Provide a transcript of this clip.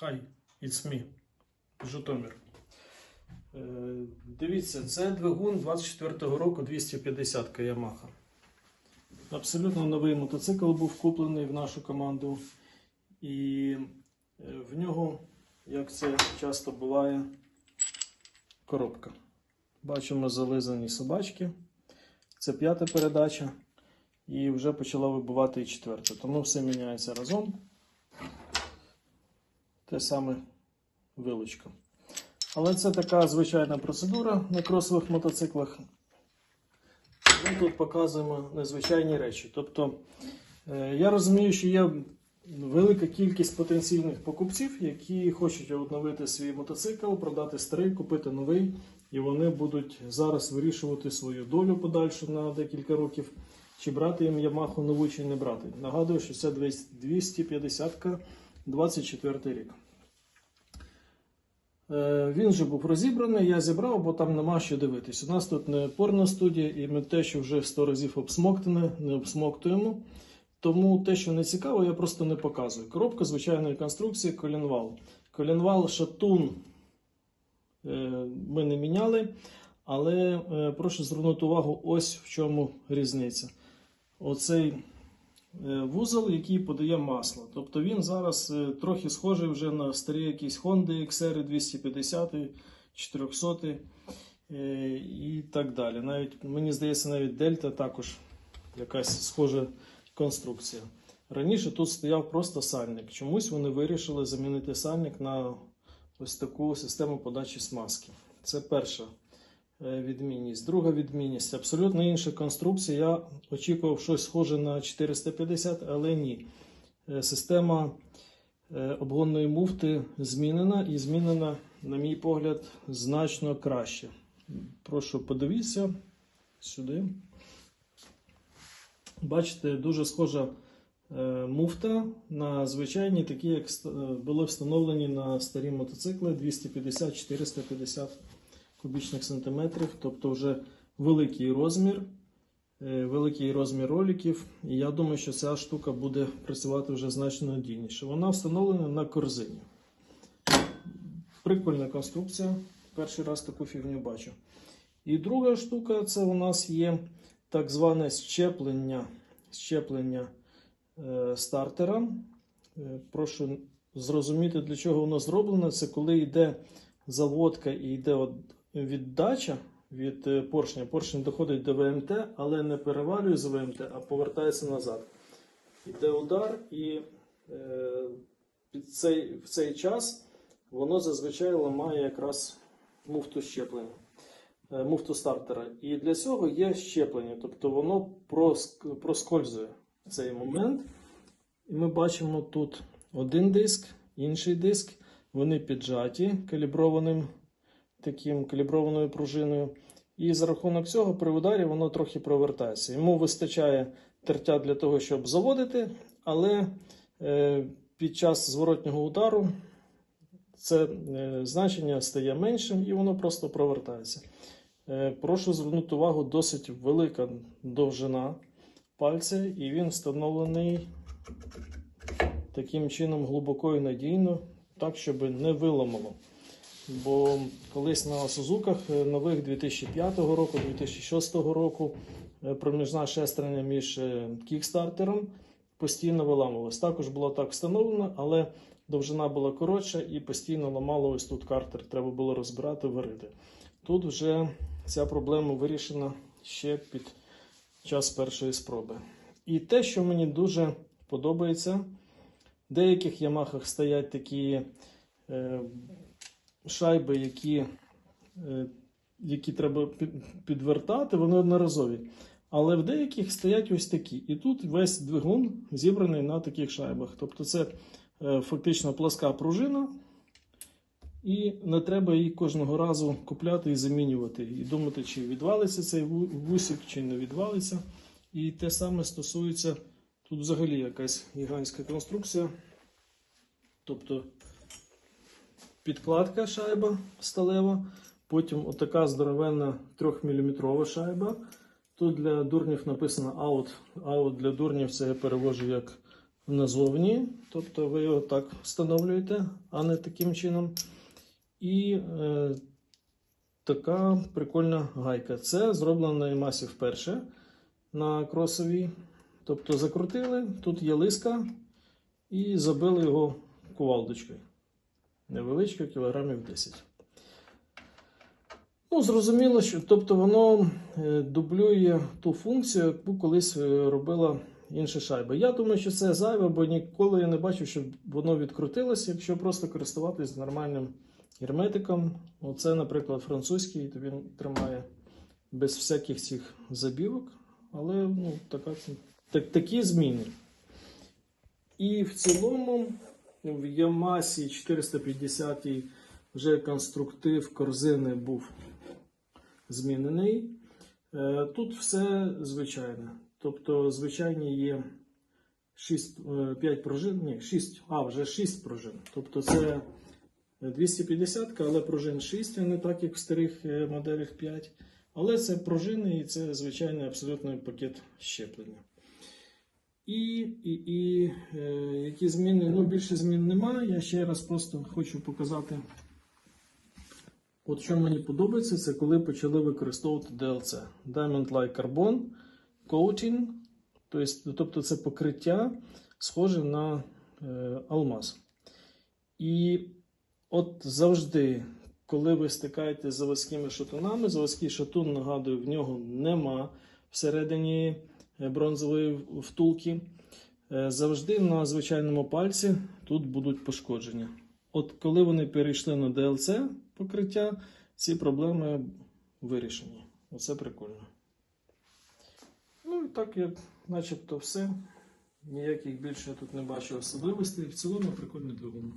Hi, it's me. Житомир. Е, Дивіться, це двигун 24-го року 250 Yamaha. Абсолютно новий мотоцикл був куплений в нашу команду. І е, в нього, як це часто буває, коробка. Бачимо зализані собачки. Це п'ята передача. І вже почала вибивати і четверта. Тому все міняється разом. Те саме вилучка. Але це така звичайна процедура на кросових мотоциклах. Ми тут показуємо незвичайні речі. Тобто, е, я розумію, що є велика кількість потенційних покупців, які хочуть обновити свій мотоцикл, продати старий, купити новий, і вони будуть зараз вирішувати свою долю подальшу на декілька років, чи брати їм Yamaha нову, чи не брати. Нагадую, що це 250-ка 24 рік. Е, Він вже був розібраний, я зібрав, бо там нема що дивитись. У нас тут не порностудія, і ми те, що вже 100 разів обсмоктане, не обсмоктуємо. Тому те, що не цікаво, я просто не показую. Коробка звичайної конструкції колінвал. Колінвал шатун е, ми не міняли, але е, прошу звернути увагу, ось в чому різниця. Оцей вузол, який подає масло. Тобто він зараз е, трохи схожий вже на старі якісь Honda XR 250, 400 е, і так далі. Навіть, мені здається, навіть Дельта також якась схожа конструкція. Раніше тут стояв просто сальник. Чомусь вони вирішили замінити сальник на ось таку систему подачі смазки. Це перша е, відмінність. Друга відмінність абсолютно інша конструкція. Я очікував щось схоже на 450, але ні. Е, Система е, обгонної муфти змінена і змінена, на мій погляд, значно краще. Прошу подивіться сюди. Бачите, дуже схожа е, муфта на звичайні, такі, як е, були встановлені на старі мотоцикли 250-450 кубічних сантиметрів, тобто вже великий розмір, е, великий розмір роликів. І я думаю, що ця штука буде працювати вже значно надійніше. Вона встановлена на корзині. Прикольна конструкція. Перший раз таку фігню бачу. І друга штука це у нас є так зване щеплення, щеплення е, стартера. Е, прошу зрозуміти, для чого воно зроблено. Це коли йде заводка і йде віддача від е, поршня. Поршень доходить до ВМТ, але не перевалює з ВМТ, а повертається назад. Йде удар, і е, під цей, в цей час воно зазвичай ламає якраз муфту щеплення е, муфту стартера. І для цього є щеплення, тобто воно проск- проскользує цей момент. І ми бачимо тут один диск, інший диск. Вони піджаті каліброваним таким каліброваною пружиною. І за рахунок цього при ударі воно трохи провертається. Йому вистачає тертя для того, щоб заводити, але е, під час зворотнього удару це е, значення стає меншим і воно просто провертається. Е, Прошу звернути увагу, досить велика довжина пальця, і він встановлений таким чином глибоко і надійно, так, щоб не виламало. Бо колись на Сузуках е, нових 2005 року, 2006 року е, проміжна шестерня між е, кікстартером постійно виламувалась. Також було так встановлено, але довжина була коротша і постійно ламало ось тут картер. Треба було розбирати, варити. Тут вже ця проблема вирішена ще під час першої спроби. І те, що мені дуже подобається, в деяких Ямахах стоять такі шайби, які, е, які треба підвертати, вони одноразові. Але в деяких стоять ось такі. І тут весь двигун зібраний на таких шайбах. Тобто це е, фактично пласка пружина, і не треба її кожного разу купляти і замінювати. І думати, чи відвалиться цей ву- вусик, чи не відвалиться. І те саме стосується тут взагалі якась гігантська конструкція. Тобто підкладка шайба сталева, потім отака здоровенна 3-мм шайба. Тут для дурнів написано out. Out для дурнів це я перевожу як назовні, тобто ви його так встановлюєте, а не таким чином. І е, така прикольна гайка. Це зроблено на Ямасі вперше на кросовій. Тобто закрутили, тут є лиска і забили його кувалдочкою. Невеличка, кілограмів 10. Ну, зрозуміло, що тобто воно е, дублює ту функцію, яку колись е, робила інша шайба. Я думаю, що це зайве, бо ніколи я не бачив, щоб воно відкрутилося, якщо просто користуватись нормальним герметиком. Оце, наприклад, французький, то він тримає без всяких цих забівок, але ну, така, так, такі зміни. І в цілому в Ямасі 450 вже конструктив корзини був змінений. Е, Тут все звичайне. Тобто, звичайні є 6, 5 пружин, ні, 6, а вже 6 пружин. Тобто це 250, але пружин 6, а не так, як в старих е, моделях 5. Але це пружини і це звичайний абсолютний пакет щеплення. І, і, і е, які зміни, ну більше змін немає. Я ще раз просто хочу показати. От що мені подобається, це коли почали використовувати DLC. Diamond Like Carbon Coating, тобто, тобто це покриття схоже на е, алмаз. І от завжди, коли ви стикаєтеся з заводськими шатунами, заводський шатун, нагадую, в нього нема всередині бронзової втулки. Е, Завжди на звичайному пальці тут будуть пошкодження. От коли вони перейшли на DLC покриття, ці проблеми вирішені. Оце прикольно. Ну і так я начебто все. Ніяких більше я тут не бачу особливостей. В цілому прикольний двигун.